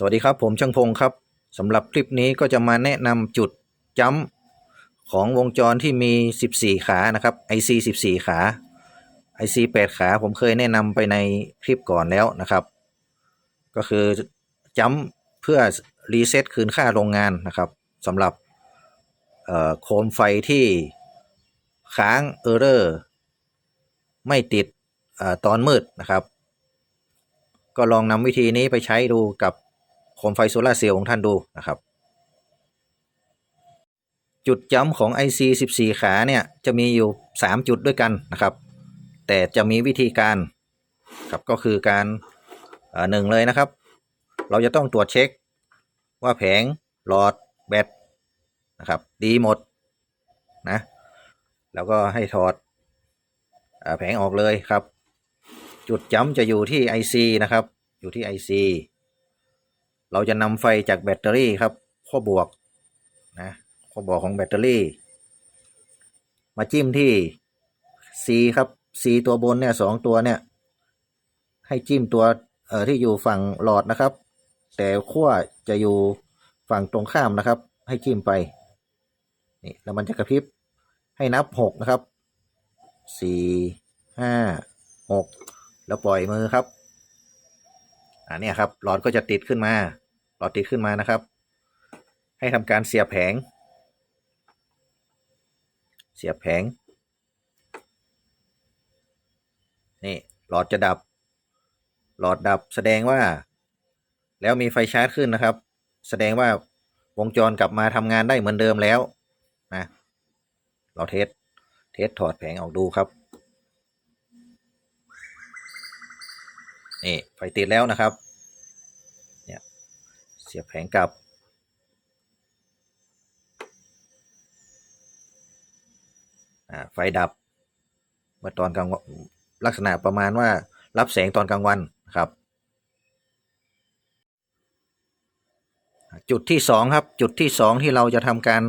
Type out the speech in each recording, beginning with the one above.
สวัสดีครับผมช่างพงครับสำหรับคลิปนี้ก็จะมาแนะนำจุดจัมของวงจรที่มี 14 ขานะครับ IC 14 ขา IC 8 ขาผมเคยแนะนำไปในคลิปก่อนแล้วนะครับ ก็คือจัมเพื่อรีเซ็ตคืนค่าโรงงานนะครับสำหรับโคมไฟที่ค้างเออร์เรอร์ไม่ติดอตอนมืดนะครับ ก็ลองนำวิธีนี้ไปใช้ดูกับ โคมไฟโซลาเซลล์ของท่านดูนะครับ จุดจ้ำของ IC 14 ขาเนี่ยจะมีอยู่ 3 จุดด้วยกันนะครับ แต่จะมีวิธีการครับก็คือการเอ่อหนึ่งเลยนะครับ เราจะต้องตรวจเช็ค ว่าแผงหลอดแบตนะครับดีหมดนะแล้วก็ให้ถอดอแผงออกเลยครับ จุดจ้ำจะอยู่ที่ IC นะครับ อยู่ที่ IC เราจะนำไฟจากแบตเตอรี่ครับ ข้อบวกนะข้อบวกของแบตเตอรี่ มาจิ้มที่ C ครับ C ตัวบนเนี่ยสองตัวเนี่ย ให้จิ้มตัวเอ่อที่อยู่ฝั่งหลอดนะครับ แต่ขั้วจะอยู่ฝั่งตรงข้ามนะครับ ให้จิ้มไปนี่แล้วมันจะกระพริบให้นับหกนะครับสี่ห้าหกแล้วปล่อยมือครับ อ่าเนี่ยครับหลอดก็จะติดขึ้นมา หลอดติดขึ้นมานะครับ ให้ทำการเสียบแผง เสียบแผง นี่หลอดจะดับ หลอดดับแสดงว่า แล้วมีไฟชาร์จขึ้นนะครับ แสดงว่าวงจรกลับมาทำงานได้เหมือนเดิมแล้วนะเราเทสเทสถอดแผงออกดูครับ นี่ไฟติดแล้วนะครับ เนี่ยเสียบแผงกลับ ไฟดับ เมื่อตอนกลางวันลักษณะประมาณว่ารับแสงตอนกลางวันครับ จุดที่สองครับ จุดที่สองที่เราจะทำการ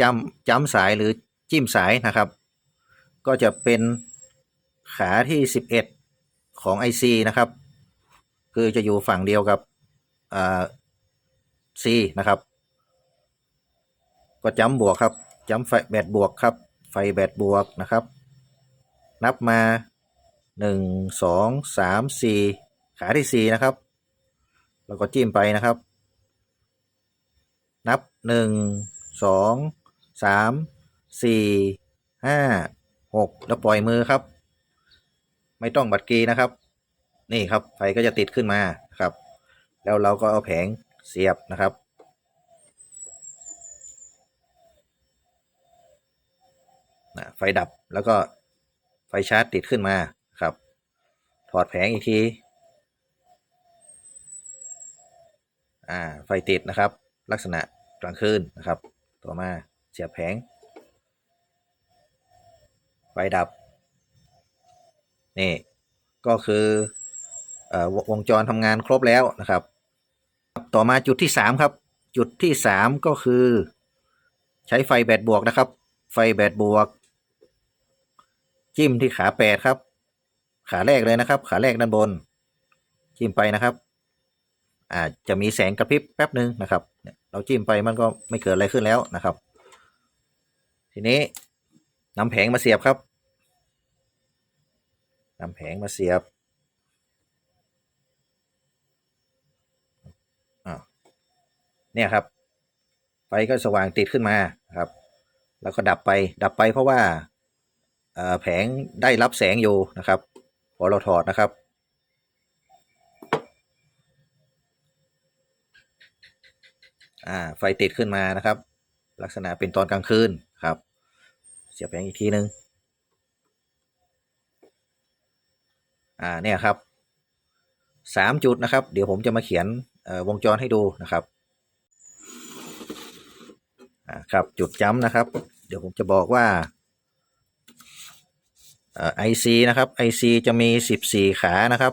จำจำสายหรือจิ้มสายนะครับ ก็จะเป็นขาที่สิบเอ็ด ของ IC นะครับ คือจะอยู่ฝั่งเดียวกับอ่า C นะครับ ก็จำบวกครับจำไฟแบตบวกครับ ไฟแบตบวกนะครับ นับมาหนึ่งสองสามสี่ขาที่สี่นะครับ แล้วก็จิ้มไปนะครับ นับหนึ่งสองสามสี่ห้าหกแล้วปล่อยมือครับ ไม่ต้องบัดกีนะครับ นี่ครับไฟก็จะติดขึ้นมาครับ แล้วเราก็เอาแผงเสียบนะครับ ไฟดับแล้วก็ไฟชาร์จติดขึ้นมาครับ ถอดแผงอีกทีอ่าไฟติดนะครับ ลักษณะกลางคืนนะครับ ต่อมาเสียบแผง ไฟดับ นี่ก็คืออวงจรทำงานครบแล้วนะครับ ต่อมาจุดที่สามครับ จุดที่สามก็คือ ใช้ไฟแบตบวกนะครับ ไฟแบตบวก จิ้มที่ขาแปดครับ ขาแรกเลยนะครับ ขาแรกด้านบน จิ้มไปนะครับอาจจะมีแสงกระพริบแป๊บหนึ่งนะครับ เราจิ้มไปมันก็ไม่เกิดอะไรขึ้นแล้วนะครับ ทีนี้นำแผงมาเสียบครับ นำแผงมาเสียบเนี่ยครับ ไฟก็สว่างติดขึ้นมาครับ แล้วก็ดับไปดับไปเพราะว่าแผงได้รับแสงอยู่นะครับพอเราถอดนะครับไฟติดขึ้นมานะครับ ลักษณะเป็นตอนกลางคืนครับ เสียบแผงอีกทีนึง อ่าเนี่ยครับสามจุดนะครับ เดี๋ยวผมจะมาเขียนวงจรให้ดูนะครับอ่าครับจุดจ้ำนะครับ เดี๋ยวผมจะบอกว่าเอ่อ IC นะครับ IC จะมี 14 ขานะครับ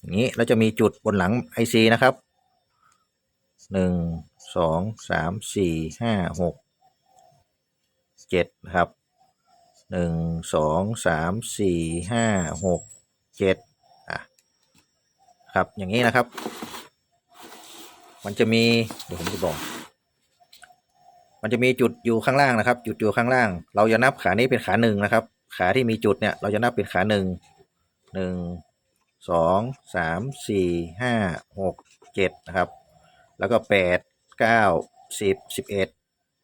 อย่างนี้แล้วจะมีจุดบนหลัง IC นะครับหนึ่งสองสามสี่ห้าหกเจ็ดนะครับ หนึ่งสองสามสี่ห้าหกเจ็ดอะครับอย่างนี้นะครับ มันจะมีเดี๋ยวผมจะบอก มันจะมีจุดอยู่ข้างล่างนะครับ จุดอยู่ข้างล่าง เราจะนับขานี้เป็นขาหนึ่งนะครับ ขาที่มีจุดเนี่ยเราจะนับเป็นขาหนึ่งหนึ่งสองสามสี่ห้าหกเจ็ดนะครับ แล้วก็แปดเก้าสิบสิบเอ็ด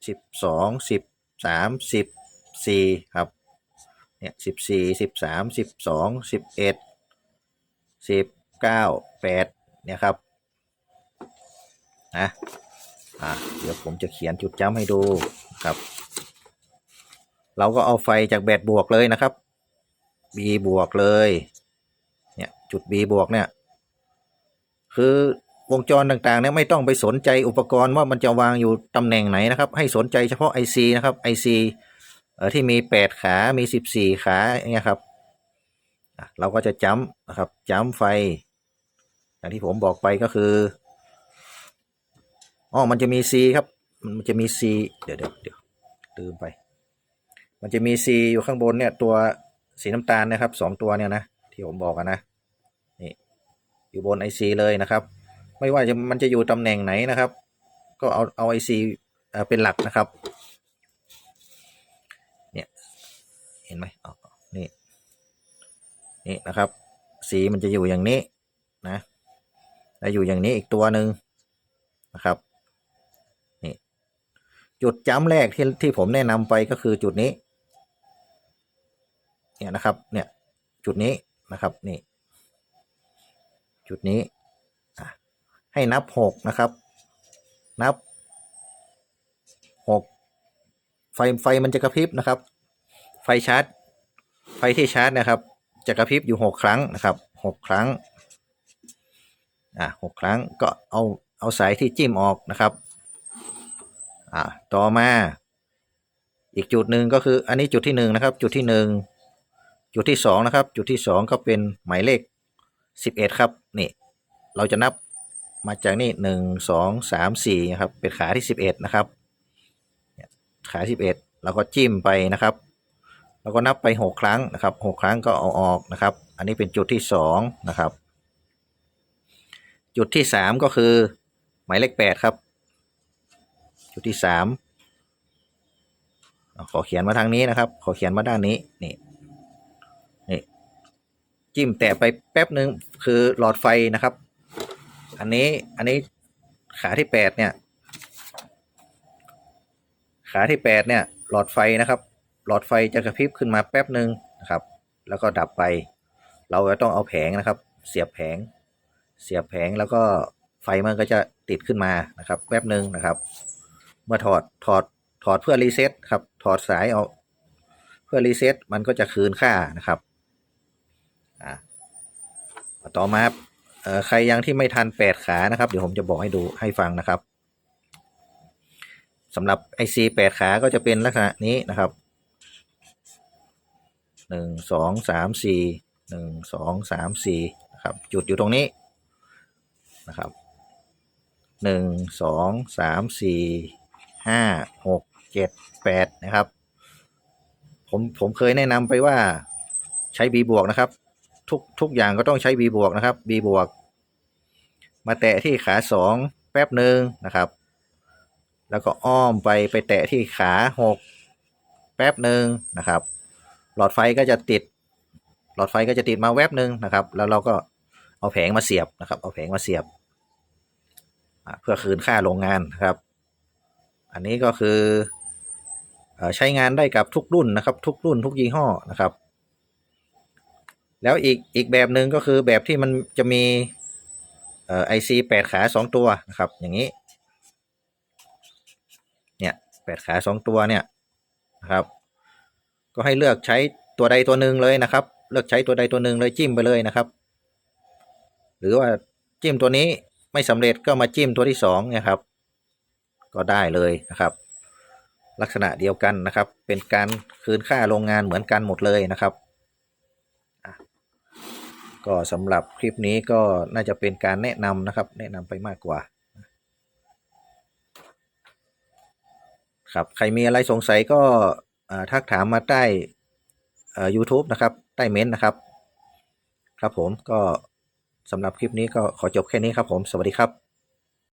สิบสองสิบสามสิบสี่ครับ เนี่ยสิบสี่สิบสามสิบสองสิบเอ็ดสิบเก้าแปดเนี่ยครับนะอะเดี๋ยวผมจะเขียนจุดจำให้ดูครับ เราก็เอาไฟจากแบตบวกเลยนะครับ B บวกเลยเนี่ยจุด B บวกเนี่ยคือวงจรต่างๆเนี่ยไม่ต้องไปสนใจอุปกรณ์ว่ามันจะวางอยู่ตำแหน่งไหนนะครับ ให้สนใจเฉพาะ IC นะครับ IC เออที่มี8ขามี14ขาอย่างเงี้ยครับเราก็จะจ้ำนะครับจ้ำไฟ อย่างที่ผมบอกไปก็คืออ๋อมันจะมี C ครับ มันจะมี C เดี๋ยวเดี๋ยวเดี๋ยวลืมไป มันจะมี C อยู่ข้างบนเนี่ย ตัวสีน้ำตาลนะครับสองตัวเนี่ยนะ ที่ผมบอกอะนะนี่อยู่บน IC เลยนะครับ ไม่ว่าจะมันจะอยู่ตำแหน่งไหนนะครับ ก็เอาเอา IC เอ่อเป็นหลักนะครับ เนี่ย เห็นไหมอ๋อนี่ นี่นะครับ สีมันจะอยู่อย่างนี้นะแล้วอยู่อย่างนี้อีกตัวหนึ่งนะครับ นี่ จุดจ้ำแรกที่ที่ผมแนะนำไปก็คือจุดนี้ เนี่ยนะครับ เนี่ย จุดนี้นะครับ นี่ จุดนี้ให้นับหกนะครับ นับหกไฟไฟมันจะกระพริบนะครับ ฟชาร์จ ไฟที่ชาร์จนะครับ จะกระพริบอยู่หกครั้งนะครับหกครั้ง อะหกครั้งก็เอาเอาสายที่จิ้มออกนะครับ อะต่อมาอีกจุดหนึ่งก็คืออันนี้จุดที่หนึ่งนะครับ จุดที่หนึ่งจุดที่สองนะครับ จุดที่สองก็เป็นหมายเลขสิบเอ็ดครับนี่เราจะนับมาจากนี่หนึ่งสองสามสี่นะครับเป็นขาที่สิบเอ็ดนะครับ ขาสิบเอ็ดเราก็จิ้มไปนะครับ แล้วก็นับไปหกครั้งนะครับหกครั้งก็เอาออกนะครับ อันนี้เป็นจุดที่สองนะครับ จุดที่สามก็คือหมายเลขแปดครับ จุดที่สามขอเขียนมาทางนี้นะครับ ขอเขียนมาด้านนี้นี่นี่จิ้มแตะไปแป๊บหนึ่งคือหลอดไฟนะครับ อันนี้อันนี้ขาที่แปดเนี่ย ขาที่แปดเนี่ย หลอดไฟนะครับ หลอดไฟจะกระพริบขึ้นมาแป๊บหนึ่งนะครับ แล้วก็ดับไป เราจะต้องเอาแผงนะครับ เสียบแผง เสียบแผงแล้วก็ไฟมันก็จะติดขึ้นมานะครับแป๊บหนึ่งนะครับ เมื่อถอดถอดถอดเพื่อรีเซ็ตครับ ถอดสายออกเพื่อรีเซ็ตมันก็จะคืนค่านะครับอ่าต่อมาเอ่อใครยังที่ไม่ทันแปดขานะครับ เดี๋ยวผมจะบอกให้ดูให้ฟังนะครับสำหรับ IC แปดขาก็จะเป็นลักษณะนี้นะครับ หนึ่งสองสามสี่หนึ่งสองสามสี่นะครับ จุดอยู่ตรงนี้นะครับหนึ่งสองสามสี่ห้าหกเจ็ดแปดนะครับ ผมผมเคยแนะนำไปว่าใช้ B บวกนะครับ ทุกทุกอย่างก็ต้องใช้ B บวกนะครับ B บวก มาแตะที่ขาสองแป๊บหนึ่งนะครับแล้วก็อ้อมไปไปแตะที่ขาหกแป๊บหนึ่งนะครับ หลอดไฟก็จะติด หลอดไฟก็จะติดมาแวบหนึ่งนะครับ แล้วเราก็เอาแผงมาเสียบนะครับ เอาแผงมาเสียบ เพื่อคืนค่าโรงงานนะครับ อันนี้ก็คือใช้งานได้กับทุกรุ่นนะครับ ทุกรุ่นทุกยี่ห้อนะครับ แล้วอีกอีกแบบหนึ่งก็คือแบบที่มันจะมีเอ่อ IC แปดขาสองตัวนะครับ อย่างนี้ เนี่ยแปดขาสองตัวเนี่ยนะครับ ก็ให้เลือกใช้ตัวใดตัวหนึ่งเลยนะครับ เลือกใช้ตัวใดตัวหนึ่งเลยจิ้มไปเลยนะครับ หรือว่าจิ้มตัวนี้ไม่สำเร็จก็มาจิ้มตัวที่สองนี่ยครับ ก็ได้เลยนะครับ ลักษณะเดียวกันนะครับ เป็นการคืนค่าโรงงานเหมือนกันหมดเลยนะครับก็สำหรับคลิปนี้ก็น่าจะเป็นการแนะนำนะครับ แนะนำไปมากกว่าครับใครมีอะไรสงสัยก็ ทักถามมาใต้ YouTube นะครับ ใต้เม้นต์นะครับ ครับผมก็สำหรับคลิปนี้ก็ขอจบแค่นี้ครับผม สวัสดีครับ